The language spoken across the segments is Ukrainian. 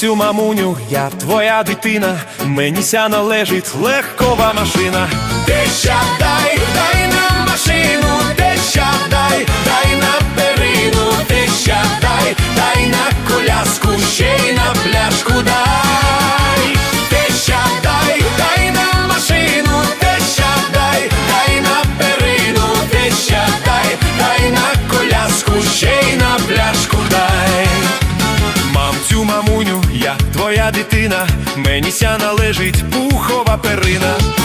Мамцю, мамуню, я твоя дитина, мені ся належить легкова машина. Теща, дай, дай нам машину, мені лежить пухова перина.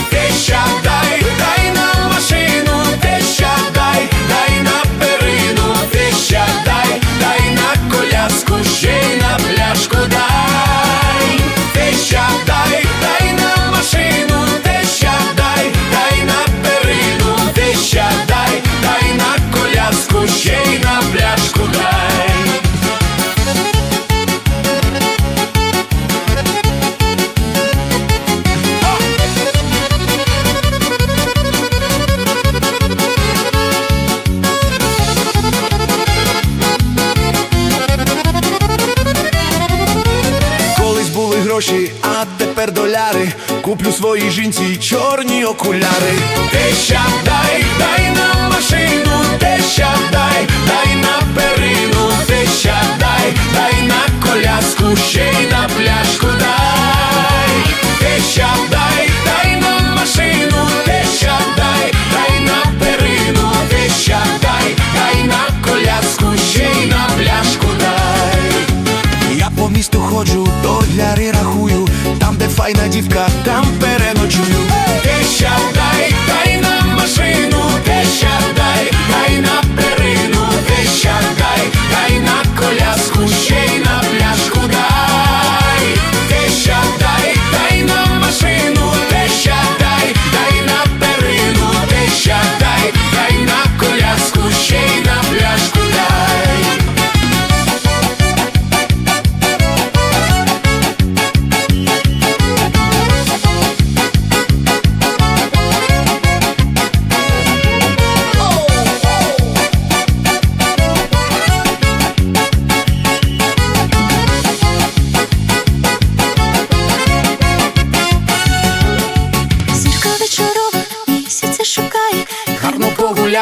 Гроші, а тепер доляри. Куплю своїй жінці чорні окуляри. Теща, дай, дай на машину, теща, дай, дай на перину, теща, дай, дай на коляску, ще й на пляшку дай. Теща, дай, дай на машину, теща, дай, дай на перину, теща, дай, дай на коляску, ще й на пляшку дай. Я по місту ходжу, доляри рахую, Fajna dziwka, tam pewnie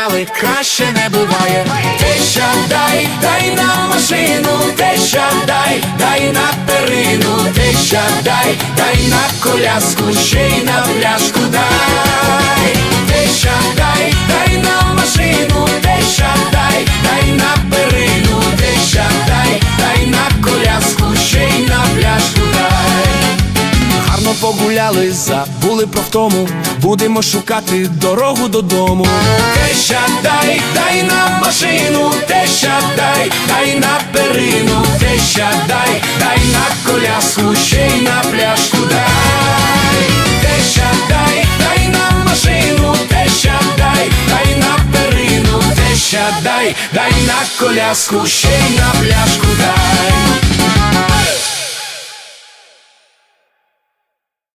погуляли, краще не буває. Теща, дай, дай на машину, теща, дай, дай на перину, теща, дай, дай на коляску, ще й на забули про втому, будемо шукати дорогу додому. Теща, дай, дай нам машину, теща, дай, дай на перину, теща, дай, дай на коляску, ще й на пляшку дай. Теща, дай, дай нам машину, теща, дай, дай на перину, теща, дай, дай на коляску, ще й на пляшку дай.